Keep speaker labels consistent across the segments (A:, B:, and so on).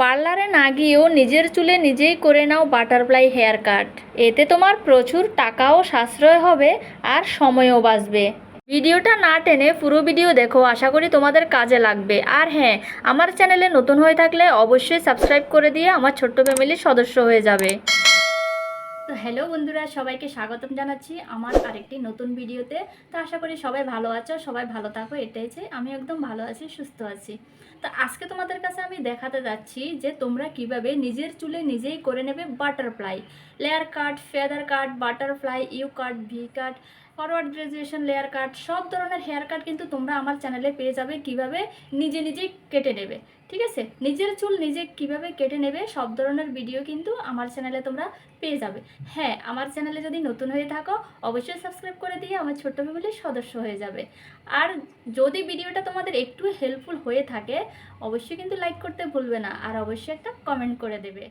A: পার্লারে না গিয়েও নিজের চুলে নিজেই করে নাও বাটারফ্লাই হেয়ার কাট। এতে তোমার প্রচুর টাকাও সাশ্রয় হবে আর সময়ও বাঁচবে। ভিডিওটা না টেনে পুরো ভিডিও দেখো, আশা করি তোমাদের কাজে লাগবে। আর হ্যাঁ আমার চ্যানেলে নতুন হয়ে থাকলে অবশ্যই সাবস্ক্রাইব করে দিয়ে আমার ছোট্ট ফ্যামিলির সদস্য হয়ে যাবে। তো হ্যালো বন্ধুরা, সবাইকে স্বাগতম জানাচ্ছি আমার আরেকটি নতুন ভিডিওতে। তো আশা করি সবাই ভালো আছো, সবাই ভালো থাকো, এটাই চাই। আমি একদম ভালো আছি, সুস্থ আছি। তো আজকে তোমাদের কাছে আমি দেখাতে যাচ্ছি যে তোমরা কীভাবে নিজের চুলে নিজেই করে নেবে butterfly layer cut feather cut butterfly U cut V cut forward graduation layer cut সব ধরনের হেয়ার কাট কিন্তু তোমরা আমার চ্যানেলে পেয়ে যাবে কীভাবে নিজে নিজেই কেটে নেবে, ঠিক আছে? নিজের চুল নিজে কীভাবে কেটে নেবে, সব ধরনের ভিডিও কিন্তু আমার চ্যানেলে তোমরা পেয়ে যাবে। হ্যাঁ আমার চ্যানেলে যদি নতুন হয়ে থাকো, অবশ্যই সাবস্ক্রাইব করে দিয়ে আমার ছোট্ট ফ্যামিলির সদস্য হয়ে যাবে। আর যদি ভিডিওটা তোমাদের একটু হেল্পফুল হয়ে থাকে, অবশ্যই কিন্তু লাইক করতে ভুলবে না, আর অবশ্যই একটা কমেন্ট করে দেবে।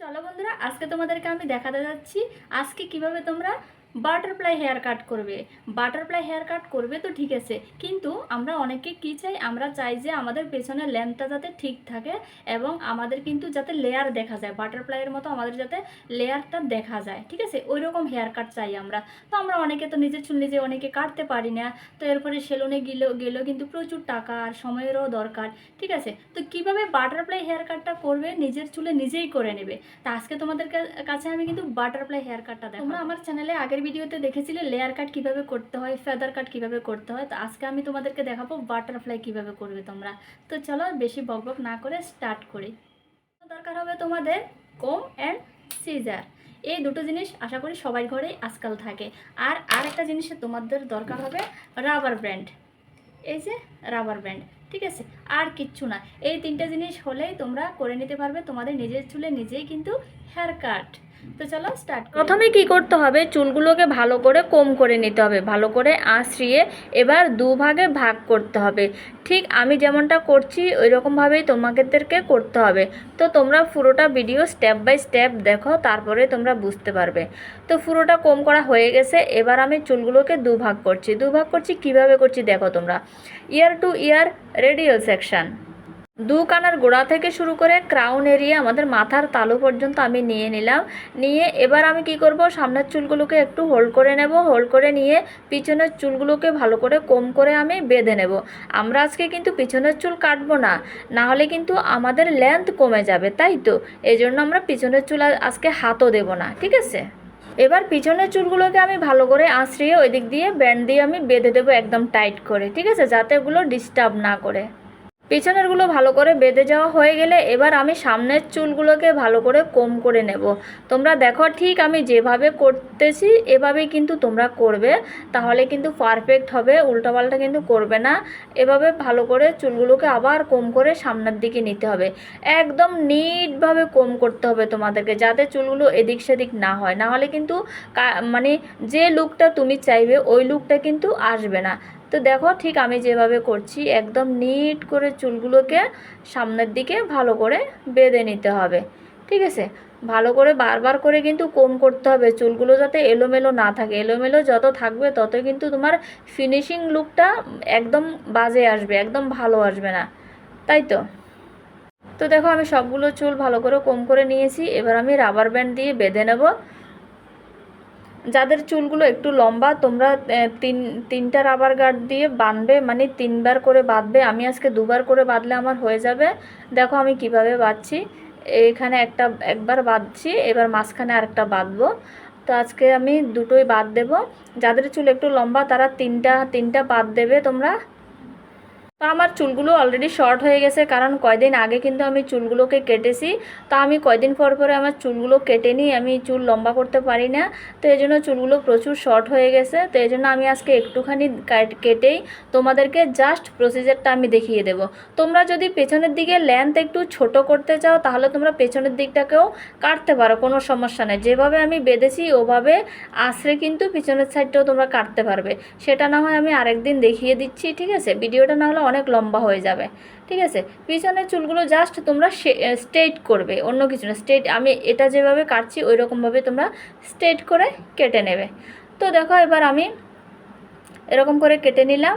A: চলো বন্ধুরা, আজকে তোমাদেরকে আমি দেখাতে যাচ্ছি, আজকে কীভাবে তোমরা বাটারফ্লাই হেয়ার কাট করবে। বাটারফ্লাই হেয়ার কাট করবে তো ঠিক আছে, কিন্তু আমরা অনেকে কি চাই? আমরা চাই যে আমাদের পেছনের ল্যাম্পটা যাতে ঠিক থাকে এবং আমাদের কিন্তু যাতে লেয়ার দেখা যায় বাটারফ্লাইয়ের মতো আমাদের যাতে লেয়ারটা দেখা যায়, ঠিক আছে? ওই রকম হেয়ার কাট চাই আমরা। তো আমরা অনেকে তো নিজের চুল নিজে অনেকে কাটতে পারি না, তো এরপরে সেলুনে গেলেও গেলেও কিন্তু প্রচুর টাকা আর সময়েরও দরকার, ঠিক আছে? তো কীভাবে বাটারফ্লাই হেয়ার কাটটা করবে? নিজের চুলে নিজেই করে নেবে। তা আজকে তোমাদের কাছে আমি কিন্তু বাটারফ্লাই হেয়ার কাটটা দেখো আমার চ্যানেলে আগের ভিডিওতে দেখেছিলে লেয়ার কাট কীভাবে করতে হয় ফেদার কাট কীভাবে করতে হয়? তো আজকে আমি তোমাদেরকে দেখাবো বাটারফ্লাই কীভাবে করবে তোমরা। তো চলো বেশি বকবক না করে স্টার্ট করি। দরকার হবে তোমাদের কোম অ্যান্ড সিজার এই দুটো জিনিস আশা করি সবার ঘরেই আজকাল থাকে। আর আর একটা জিনিসের তোমাদের দরকার হবে রাবার ব্র্যান্ড এই যে রাবার ব্র্যান্ড ঠিক আছে? আর কিচ্ছু না। এই তিনটে জিনিস হলেই তোমরা করে নিতে পারবে তোমাদের নিজের চুলে নিজেই কিন্তু হেয়ার কাট তো চলো স্টার্ট প্রথমে কি করতে হবে? চুলগুলোকে ভালো করে কম করে নিতে হবে, ভালো করে আঁচড়িয়ে এবার দুভাগে ভাগ করতে হবে। ঠিক আমি যেমনটা করছি ওই রকমভাবেই তোমাদেরকে করতে হবে। তো তোমরা পুরোটা ভিডিও স্টেপ বাই স্টেপ দেখো, তারপরে তোমরা বুঝতে পারবে। তো পুরোটা কম করা হয়ে গেছে, এবার আমি চুলগুলোকে দুভাগ করছি। দুভাগ করছি, কীভাবে করছি দেখো তোমরা। Year two year radial section দু কানার গোড়া থেকে শুরু করে ক্রাউন এরিয়া আমাদের মাথার তালু পর্যন্ত আমি নিয়ে নিলাম। নিয়ে এবার আমি কি করব? সামনের চুলগুলোকে একটু হোল্ড করে নেব। হোল্ড করে নিয়ে পিছনের চুলগুলোকে ভালো করে কম করে আমি বেঁধে নেব। আমরা আজকে কিন্তু পিছনের চুল কাটবো না। না হলে কিন্তু আমাদের লেন্থ কমে যাবে, তাই তো? এই জন্য আমরা পিছনের চুল আজকে হাতও দেব না, ঠিক আছে? এবার পিছনের চুলগুলোকে আমি ভালো করে আঁচড়িয়ে ওই দিক দিয়ে ব্যান্ড দিয়ে আমি বেঁধে দেবো একদম টাইট করে, ঠিক আছে? যাতে ওগুলো ডিস্টার্ব না করে। পেছনেরগুলো ভালো করে বেঁধে যাওয়া হয়ে গেলে এবার আমি সামনের চুলগুলোকে ভালো করে কম করে নেব। তোমরা দেখো, ঠিক আমি যেভাবে করতেছি, এভাবেই কিন্তু তোমরা করবে। তাহলে কিন্তু পারফেক্ট হবে, উল্টোপাল্টা কিন্তু করবে না। এভাবে ভালো করে চুলগুলোকে আবার কম করে সামনের দিকে নিতে হবে। একদম নিটভাবে কম করতে হবে তোমাদেরকে, যাতে চুলগুলো এদিক সেদিক না হয়। না হলে কিন্তু মানে যে লুকটা তুমি চাইবে, ওই লুকটা কিন্তু আসবে না। তো দেখো ঠিক আমি যেভাবে করছি, একদম নিট করে চুলগুলোকে সামনের দিকে ভালো করে বেঁধে নিতে হবে, ঠিক আছে? ভালো করে বারবার করে কিন্তু কম করতে হবে, চুলগুলো যাতে এলোমেলো না থাকে। এলোমেলো যত থাকবে তত কিন্তু তোমার ফিনিশিং লুকটা একদম বাজে আসবে, একদম ভালো আসবে না, তাই তো? তো দেখো আমি সবগুলো চুল ভালো করে কম করে নিয়েছি, এবার আমি রাবার ব্যান্ড দিয়ে বেঁধে নেব। যাদের চুলগুলো একটু লম্বা, তোমরা তিন, তিনটা রাবার গার্ড দিয়ে বাঁধবে মানে তিনবার করে বাঁধবে। আমি আজকে দুবার করে বাঁধলে আমার হয়ে যাবে। দেখো আমি কীভাবে বাঁধছি। এখানে একটা, একবার বাঁধছি, এবার মাঝখানে আরেকটা বাঁধবো। তো আজকে আমি দুটোই বাদ দেব। যাদের চুল একটু লম্বা, তারা তিনটা তিনটা বাদ দেবে তোমরা। তো আমার চুলগুলো অলরেডি শর্ট হয়ে গেছে, কারণ কয়দিন আগে কিন্তু আমি চুলগুলোকে কেটেছি। তো আমি কয়দিন পর পরে আমার চুলগুলো কেটে নিই, আমি চুল লম্বা করতে পারি না। তো এই জন্য চুলগুলো প্রচুর শর্ট হয়ে গেছে। তো এই জন্য আমি আজকে একটুখানি কেটেই তোমাদেরকে জাস্ট প্রসিজারটা আমি দেখিয়ে দেব। তোমরা যদি পেছনের দিকে লেন্থ একটু ছোট করতে চাও, তাহলে তোমরা পেছনের দিকটাকেও কাটতে পারো, কোনো সমস্যা নেই। যেভাবে আমি বেঁধেছি, ওভাবে আশ্রে কিন্তু পিছনের সাইডটাও তোমরা কাটতে পারবে। সেটা না হয় আমি আরেকদিন দেখিয়ে দিচ্ছি, ঠিক আছে? ভিডিওটা না হলে অনেক লম্বা হয়ে যাবে, ঠিক আছে? পিছনের চুলগুলো জাস্ট তোমরা স্ট্রেট করবে, অন্য কিছু না স্ট্রেট আমি এটা যেভাবে কাটছি ওই রকমভাবে তোমরা স্ট্রেট করে কেটে নেবে। তো দেখো এবার আমি এরকম করে কেটে নিলাম,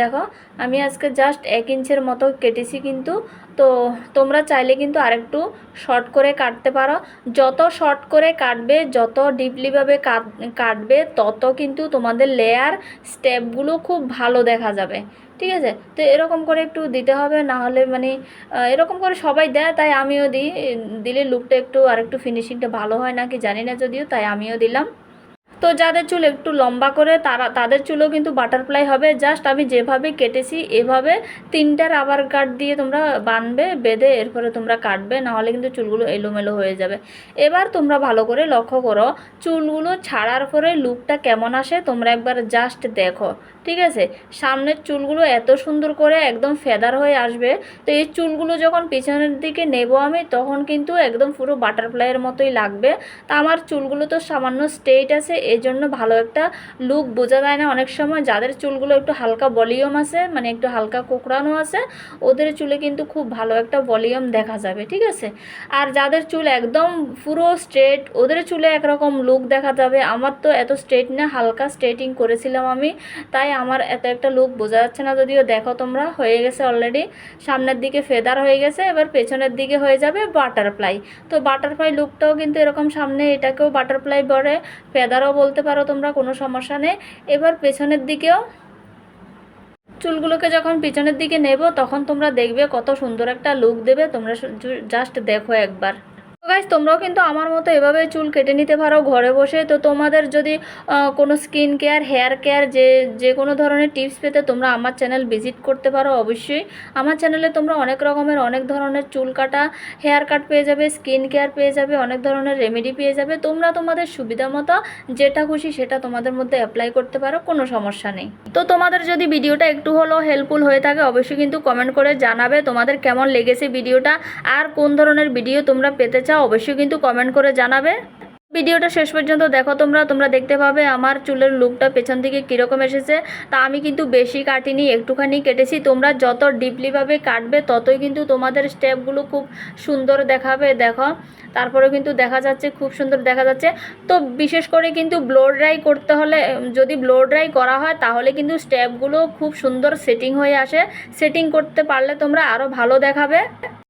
A: দেখো, আমি আজকে জাস্ট এক ইঞ্চের মতো কেটেছি কিন্তু, তো তোমরা চাইলে কিন্তু আরেকটু শর্ট করে কাটতে পারো। যত শর্ট করে কাটবে, যত ডিপলিভাবে কাটবে, তত কিন্তু তোমাদের লেয়ার স্টেপগুলো খুব ভালো দেখা যাবে। ঠিক আছে? তো এরকম করে একটু দিতে হবে, না হলে মানে এরকম করে সবাই দেয়, তাই আমিও দিই। দিলে লুকটা একটু আর একটু ফিনিশিংটা ভালো হয় না কি জানি না যদিও, তাই আমিও দিলাম। তো যাদের চুল একটু লম্বা করে, তারা, তাদের চুলও কিন্তু বাটারফ্লাই হবে। জাস্ট আমি যেভাবে কেটেছি, এভাবে তিনটা রাবার কাট দিয়ে তোমরা বানবে, বেঁধে এরপরে তোমরা কাটবে, নাহলে কিন্তু চুলগুলো এলোমেলো হয়ে যাবে। এবার তোমরা ভালো করে লক্ষ্য করো, চুলগুলো ছাড়ার পরে লুকটা কেমন আসে, তোমরা একবার জাস্ট দেখো, ঠিক আছে? সামনের চুলগুলো এত সুন্দর করে একদম ফেদার হয়ে আসবে, তো এই চুলগুলো যখন পিছনের দিকে নেব আমি, তখন কিন্তু একদম পুরো বাটারফ্লাইয়ের মতোই লাগবে। তা আমার চুলগুলো তো সামান্য স্ট্রেট আছে এই জন্য ভালো একটা লুক বোঝা যায় না। অনেক সময় যাদের চুলগুলো একটু হালকা ভলিউম আছে মানে একটু হালকা কোকড়ানো আছে, ওদের চুলে কিন্তু খুব ভালো একটা ভলিউম দেখা যাবে, ঠিক আছে? আর যাদের চুল একদম পুরো স্ট্রেট ওদের চুলে একরকম লুক দেখা যাবে। আমার তো এত স্ট্রেট না, হালকা স্ট্রেটিং করেছিলাম আমি, তাই আমার এত একটা লুক বোঝা যাচ্ছে না। যদিও দেখো তোমরা, হয়ে গেছে অলরেডি সামনের দিকে ফেদার হয়ে গেছে, এবার পেছনের দিকে হয়ে যাবে বাটারফ্লাই তো বাটারফ্লাই লুকটাও কিন্তু এরকম সামনে এটাকেও বাটারফ্লাই বলে ফেদারও বলতে পারো তোমরা, কোনো সমস্যা নেই। এবার পেছনের দিকেও চুলগুলোকে যখন পিছনের দিকে নেব, তখন তোমরা দেখবে কত সুন্দর একটা লুক দেবে। তোমরা জাস্ট দেখো একবার। গাইজ তোমরাও কিন্তু আমার মতো এভাবে চুল কেটে নিতে পারো ঘরে বসে। তো তোমাদের যদি কোনো স্কিন কেয়ার হেয়ার কেয়ার যে যে কোনো ধরনের টিপস পেতে তোমরা আমার চ্যানেল ভিজিট করতে পারো অবশ্যই। আমার চ্যানেলে তোমরা অনেক রকমের, অনেক ধরনের চুল কাটা হেয়ার কাট পেয়ে যাবে স্কিন কেয়ার পেয়ে যাবে, অনেক ধরনের রেমেডি পেয়ে যাবে। তোমরা তোমাদের সুবিধা মতো যেটা খুশি সেটা তোমাদের মধ্যে অ্যাপ্লাই করতে পারো, কোনো সমস্যা নেই। তো তোমাদের যদি ভিডিওটা একটু হলেও হেল্পফুল হয়ে থাকে, অবশ্যই কিন্তু কমেন্ট করে জানাবে তোমাদের কেমন লেগেছে ভিডিওটা, আর কোন ধরনের ভিডিও তোমরা পেতে চাও। অবশ্যই কিন্তু কমেন্ট করে জানাবে। ভিডিওটা শেষ পর্যন্ত দেখো তোমরা তোমরা দেখতে পাবে আমার চুলের লুকটা পেছন থেকে কীরকম এসেছে। তা আমি কিন্তু বেশি কাটিনি, একটুখানি কেটেছি। তোমরা যত ডিপলিভাবে কাটবে, ততই কিন্তু তোমাদের স্টেপগুলো খুব সুন্দর দেখাবে, দেখো। তারপরে কিন্তু দেখা যাচ্ছে, খুব সুন্দর দেখা যাচ্ছে। তো বিশেষ করে কিন্তু ব্লো ড্রাই করতে হলে, যদি ব্লো ড্রাই করা হয়, তাহলে কিন্তু স্টেপগুলো খুব সুন্দর সেটিং হয়ে আসে। সেটিং করতে পারলে তোমরা আরও ভালো দেখাবে।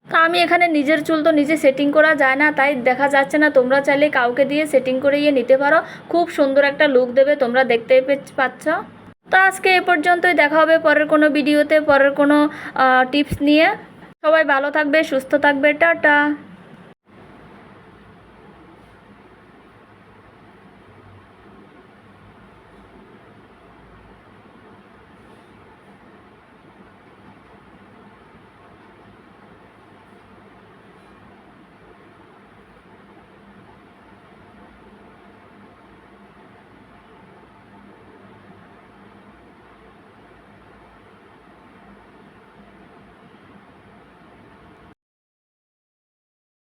A: তা আমি এখানে নিজের চুল তো নিজে সেটিং করা যায় না, তাই দেখা যাচ্ছে না। তোমরা চাইলে কাউকে দিয়ে সেটিং করে ইয়ে নিতে পারো। খুব সুন্দর একটা লুক দেবে, তোমরা দেখতে পাচ্ছ। তো আজকে এ পর্যন্তই, দেখা হবে পরের কোনো ভিডিওতে পরের কোনো টিপস নিয়ে। সবাই ভালো থাকবে, সুস্থ থাকবে, টাটা।